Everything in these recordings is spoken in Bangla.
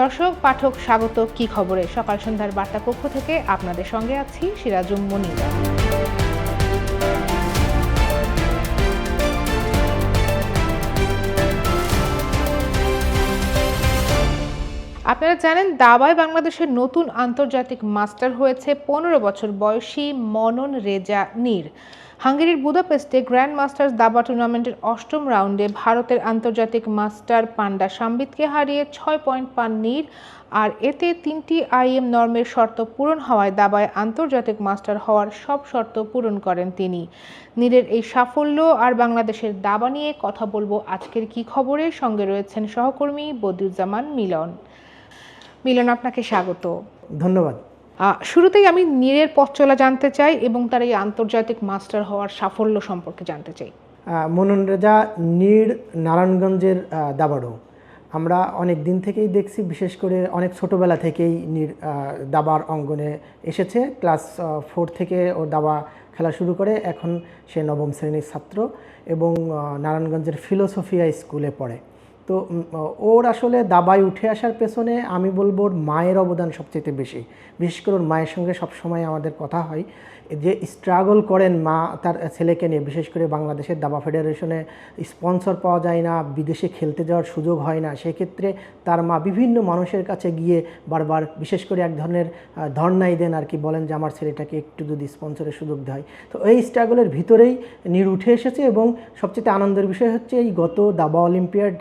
দর্শক, পাঠক, স্বাগত, কি খবরে? সকাল সন্ধ্যার বার্তা কক্ষ থেকে আপনাদের সঙ্গে আছি সিরাজুম মনিরা। আপনারা জানেন, দাবায় বাংলাদেশের নতুন আন্তর্জাতিক মাস্টার হয়েছে পনেরো বছর বয়সী মনন রেজা নীর। হাঙ্গেরির বুদাপেস্টে গ্র্যান্ড মাস্টার্স দাবা টুর্নামেন্টের অষ্টম রাউন্ডে ভারতের আন্তর্জাতিক মাস্টার পান্ডা সাম্বিতকে হারিয়ে ছয় পয়েন্ট পান নীর, আর এতে তিনটি আইএম নর্মের শর্ত পূরণ হওয়ায় দাবায় আন্তর্জাতিক মাস্টার হওয়ার সব শর্ত পূরণ করেন তিনি। নীরের এই সাফল্য আর বাংলাদেশের দাবা নিয়ে কথা বলব আজকের কি খবরে? সঙ্গে রয়েছেন সহকর্মী বদিউজ্জামান মিলন। মিলন, আপনাকে স্বাগত। ধন্যবাদ। শুরুতেই আমি নীরের পথ চলা জানতে চাই এবং তার এই আন্তর্জাতিক মাস্টার হওয়ার সাফল্য সম্পর্কে জানতে চাই। মনন রেজা নীর নারায়ণগঞ্জের দাবাড়ো। আমরা অনেক দিন থেকেই দেখছি বিশেষ করে অনেক ছোটোবেলা থেকেই আহ, দাবার অঙ্গনে এসেছে। ক্লাস ফোর থেকে ও দাবা খেলা শুরু করে এখন সে নবম শ্রেণির ছাত্র এবং নারায়ণগঞ্জের ফিলোসফিয়া স্কুলে পড়ে। তো ওর আসলে দাবায় উঠে আসার পেছনে আমি বলব ওর মায়ের অবদান সবচেয়ে বেশি। বিশেষ করে ওর মায়ের সঙ্গে সবসময় আমাদের কথা হয়। যে স্ট্রাগল করেন মা তার ছেলেকে নিয়ে, বিশেষ করে বাংলাদেশের দাবা ফেডারেশনে স্পন্সর পাওয়া যায় না, বিদেশে খেলতে যাওয়ার সুযোগ হয় না, সেক্ষেত্রে তার মা বিভিন্ন মানুষের কাছে গিয়ে বারবার বিশেষ করে এক ধরনের ধর্নাই দেন আর কি, বলেন যে আমার ছেলেটাকে একটু যদি স্পন্সরের সুযোগ দেয়। তো এই স্ট্রাগলের ভিতরেই নীর উঠে এসেছে এবং সবচেয়ে আনন্দের বিষয় হচ্ছে এই গত দাবা অলিম্পিয়াড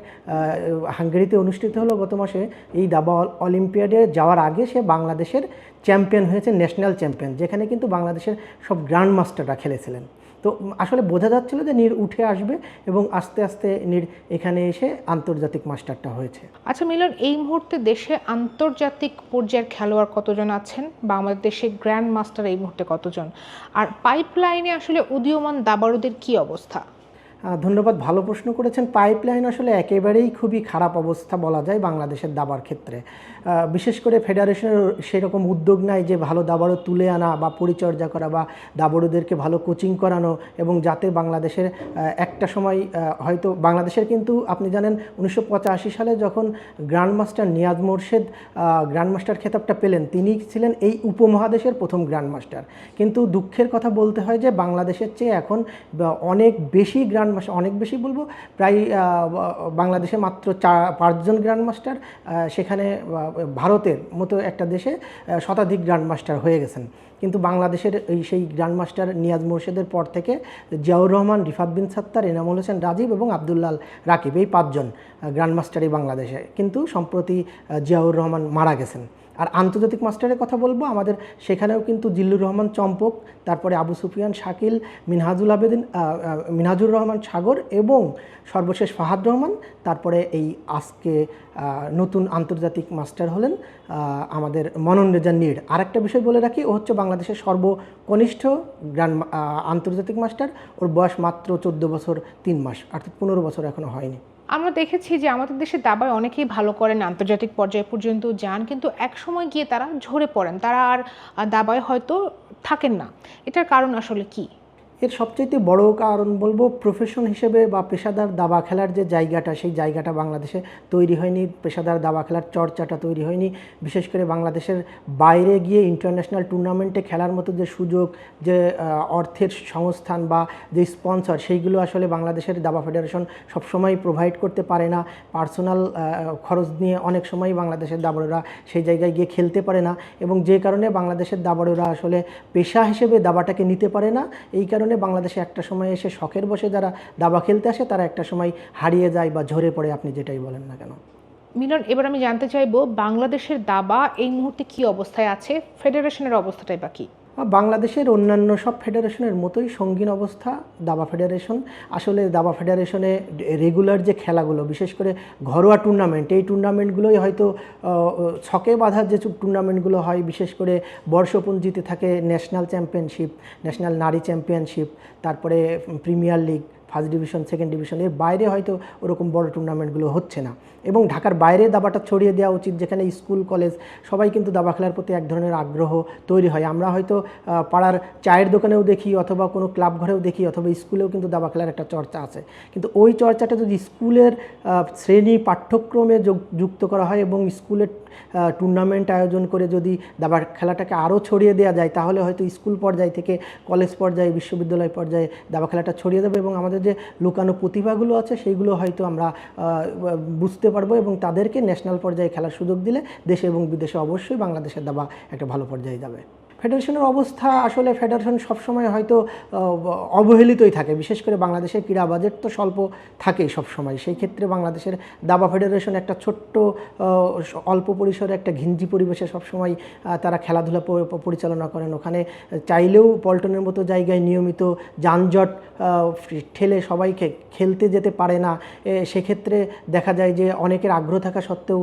হাঙ্গেরিতে অনুষ্ঠিত হলো গত মাসে এই দাবা অলিম্পিয়াডে যাওয়ার আগে সে বাংলাদেশের চ্যাম্পিয়ন হয়েছে, ন্যাশনাল চ্যাম্পিয়ন, যেখানে কিন্তু বাংলাদেশের সব গ্র্যান্ড মাস্টাররা খেলেছিলেন। তো আসলে বোঝা যাচ্ছিল যে নীর উঠে আসবে এবং আস্তে আস্তে নীর এখানে এসে আন্তর্জাতিক মাস্টারটা হয়েছে। আচ্ছা মিলন, এই মুহূর্তে দেশে আন্তর্জাতিক পর্যায়ের খেলোয়াড় কতজন আছেন বা আমাদের দেশে গ্র্যান্ড মাস্টার এই মুহূর্তে কতজন? আর পাইপলাইনে আসলে উদীয়মান দাবাড়ুদের কি অবস্থা? ধন্যবাদ, ভালো প্রশ্ন করেছেন। পাইপলাইন আসলে একেবারেই খুবই খারাপ অবস্থা বলা যায় বাংলাদেশের দাবার ক্ষেত্রে। বিশেষ করে ফেডারেশনের সেরকম উদ্যোগ নাই যে ভালো দাবারও তুলে আনা বা পরিচর্যা করা বা দাবাড়ুদেরকে ভালো কোচিং করানো এবং যাতে বাংলাদেশের একটা সময় হয়তো বাংলাদেশের কিন্তু আপনি জানেন উনিশশো পঁচাশি সালে যখন গ্র্যান্ডমাস্টার নিয়াজ মোর্শেদ গ্র্যান্ডমাস্টার খেতাবটা পেলেন, তিনি ছিলেন এই উপমহাদেশের প্রথম গ্র্যান্ডমাস্টার। কিন্তু দুঃখের কথা বলতে হয় যে বাংলাদেশের চেয়ে এখন অনেক বেশি গ্র্যান্ড মাস্টার অনেক বেশি বলব। প্রায় বাংলাদেশে মাত্র চার, পাঁচজন গ্র্যান্ড মাস্টার সেখানে ভারতের মতো একটা দেশে শতাধিক গ্র্যান্ড মাস্টার হয়ে গেছেন। কিন্তু বাংলাদেশের এই সেই গ্র্যান্ড মাস্টার নিয়াজ মোর্শেদের পর থেকে জিয়াউর রহমান, রিফাত বিন সাত্তার, এনামুল হোসেন রাজীব এবং আবদুল্লাল রাকিব এই পাঁচজন গ্র্যান্ড মাস্টারই বাংলাদেশে। কিন্তু সম্প্রতি জিয়াউর রহমান মারা গেছেন। আর আন্তর্জাতিক মাস্টারের কথা বলব, আমাদের সেখানেও কিন্তু জিল্লুর রহমান চম্পক, তারপরে আবু সুফিয়ান শাকিল, মিনহাজুল আবেদিন মিনহাজুর রহমান সাগর এবং সর্বশেষ ফাহাদ রহমান, তারপরে এই আজকে নতুন আন্তর্জাতিক মাস্টার হলেন আমাদের মনন রেজা নীড়। আরেকটা বিষয় বলে রাখি, ও হচ্ছে বাংলাদেশের সর্বকনিষ্ঠ গ্র্যান্ড আন্তর্জাতিক মাস্টার। ওর বয়স মাত্র চোদ্দ বছর তিন মাস, অর্থাৎ পনেরো বছর এখনও হয়নি। আমরা দেখেছি যে আমাদের দেশে দাবায় অনেকেই ভালো করেন, আন্তর্জাতিক পর্যায়ে পর্যন্ত যান, কিন্তু এক সময় গিয়ে তারা ঝরে পড়েন। তারা আর দাবায় হয়তো থাকেন না। এটার কারণ আসলে কি? এর সবচাইতে বড় কারণ বলব প্রফেশন হিসেবে বা পেশাদার দাবা খেলার যে জায়গাটা, সেই জায়গাটা বাংলাদেশে তৈরি হয়নি। পেশাদার দাবা খেলার চর্চাটা তৈরি হয়নি। বিশেষ করে বাংলাদেশের বাইরে গিয়ে ইন্টারন্যাশনাল টুর্নামেন্টে খেলার মতো যে সুযোগ, যে অর্থের সংস্থান বা যে স্পন্সর সেইগুলো আসলে বাংলাদেশের দাবা ফেডারেশন সবসময় প্রোভাইড করতে পারে না। পার্সোনাল খরচ নিয়ে অনেক সময় বাংলাদেশের দাবাড়ুরা সেই জায়গায় গিয়ে খেলতে পারে না। এবং যে কারণে বাংলাদেশের দাবাড়ুরা আসলে পেশা হিসেবে দাবাটাকে নিতে পারে না। এই কারণে বাংলাদেশে একটা সময় এসে শখের বসে যারা দাবা খেলতে আসে, তারা একটা সময় হারিয়ে যায় বা ঝরে পড়ে, আপনি যেটাই বলেন না কেন? মিলন, এবার আমি জানতে চাইব, বাংলাদেশের দাবা এই মুহূর্তে কি অবস্থায় আছে? ফেডারেশনের অবস্থাটাই বা কি? বাংলাদেশের অন্যান্য সব ফেডারেশনের মতোই সঙ্গীন অবস্থা, দাবা ফেডারেশন। আসলে দাবা ফেডারেশনে রেগুলার যে খেলাগুলো, বিশেষ করে ঘরোয়া টুর্নামেন্ট এই টুর্নামেন্টগুলোই হয়তো ছকে বাঁধার যে টুর্নামেন্টগুলো হয়, বিশেষ করে বর্ষপঞ্জিতে থাকে ন্যাশনাল চ্যাম্পিয়নশিপ ন্যাশনাল নারী চ্যাম্পিয়নশিপ তারপরে premier league first division second division এর বাইরে হয়তো ওরকম বড় টুর্নামেন্টগুলো হচ্ছে না। এবং ঢাকার বাইরে দাবাটা ছড়িয়ে দেওয়া উচিত, যেখানে স্কুল কলেজ সবাই কিন্তু দাবা খেলার প্রতি এক ধরনের আগ্রহ তৈরি হয়। আমরা হয়তো পাড়ার চায়ের দোকানেও দেখি অথবা কোনো ক্লাব ঘরেও দেখি অথবা স্কুলেও কিন্তু দাবা খেলার একটা চর্চা আছে। কিন্তু ওই চর্চাটা যদি স্কুলের শ্রেণি পাঠ্যক্রমে যুক্ত করা হয় এবং স্কুলের টুর্নামেন্ট আয়োজন করে যদি দাবা খেলাটাকে আরও ছড়িয়ে দেওয়া যায়, তাহলে হয়তো স্কুল পর্যায় থেকে কলেজ পর্যায়ে, বিশ্ববিদ্যালয় পর্যায়ে দাবা খেলাটা ছড়িয়ে দেবে এবং আমাদের যে লুকানো প্রতিভাগুলো আছে সেইগুলো হয়তো আমরা বুঝতে পারব এবং তাদেরকে ন্যাশনাল পর্যায়ে খেলার সুযোগ দিলে দেশে এবং বিদেশে অবশ্যই বাংলাদেশের দাবা একটা ভালো পর্যায়ে যাবে। ফেডারেশনের অবস্থা আসলে ফেডারেশন সবসময় হয়তো অবহেলিতই থাকে। বিশেষ করে বাংলাদেশের ক্রীড়া বাজেট তো স্বল্প থাকেই সবসময়। সেই ক্ষেত্রে বাংলাদেশের দাবা ফেডারেশন একটা ছোট্ট অল্প পরিসরে একটা ঘিঞ্জি পরিবেশে সবসময় তারা খেলাধুলা পরিচালনা করেন। ওখানে চাইলেও পল্টনের মতো জায়গায় নিয়মিত যানজট ঠেলে সবাইকে খেলতে যেতে পারে না। সেক্ষেত্রে দেখা যায় যে অনেকের আগ্রহ থাকা সত্ত্বেও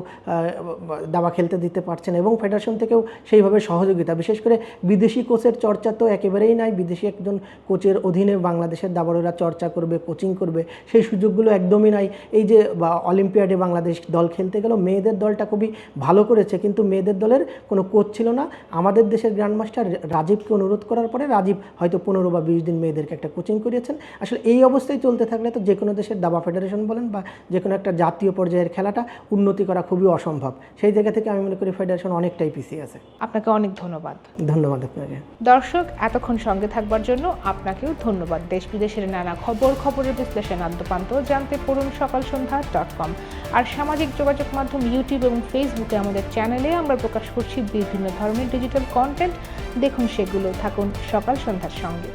দাবা খেলতে দিতে পারছেন এবং ফেডারেশন থেকেও সেইভাবে সহযোগিতা। বিশেষ করে বিদেশি কোচের চর্চা তো একেবারেই নাই। বিদেশি একজন কোচের অধীনে বাংলাদেশের দাবাড়ুরা চর্চা করবে কোচিং করবে সেই সুযোগগুলো একদমই নাই। এই যে বা অলিম্পিয়াডে বাংলাদেশ দল খেলতে গেল মেয়েদের দলটা খুবই ভালো করেছে কিন্তু মেয়েদের দলের কোনো কোচ ছিল না। আমাদের দেশের গ্র্যান্ডমাস্টার রাজীবকে অনুরোধ করার পরে রাজীব হয়তো পনেরো বা বিশ দিন মেয়েদেরকে একটা কোচিং করিয়েছেন। আসলে এই অবস্থায় চলতে থাকলে তো যে কোনো দেশের দাবা ফেডারেশন বলেন বা যে কোনো একটা জাতীয় পর্যায়ের খেলাটা উন্নতি করা খুবই অসম্ভব। সেই জায়গা থেকে আমি মনে করি ফেডারেশন অনেকটাই পিছিয়ে আছে। আপনাকে অনেক ধন্যবাদ। ধন্যবাদ। আপনাকে। দর্শক, এতক্ষণ সঙ্গে থাকবার জন্য আপনাকেও ধন্যবাদ। দেশ বিদেশের নানা খবর, খবরের বিশ্লেষণ আদ্যপান্ত জানতে পড়ুন সকাল সন্ধ্যা ডট কম আর সামাজিক যোগাযোগ মাধ্যম ইউটিউব এবং ফেসবুকে আমাদের চ্যানেলে আমরা প্রকাশ করছি বিভিন্ন ধরনের ডিজিটাল কন্টেন্ট দেখুন সেগুলো, থাকুন সকাল সন্ধ্যার সঙ্গে।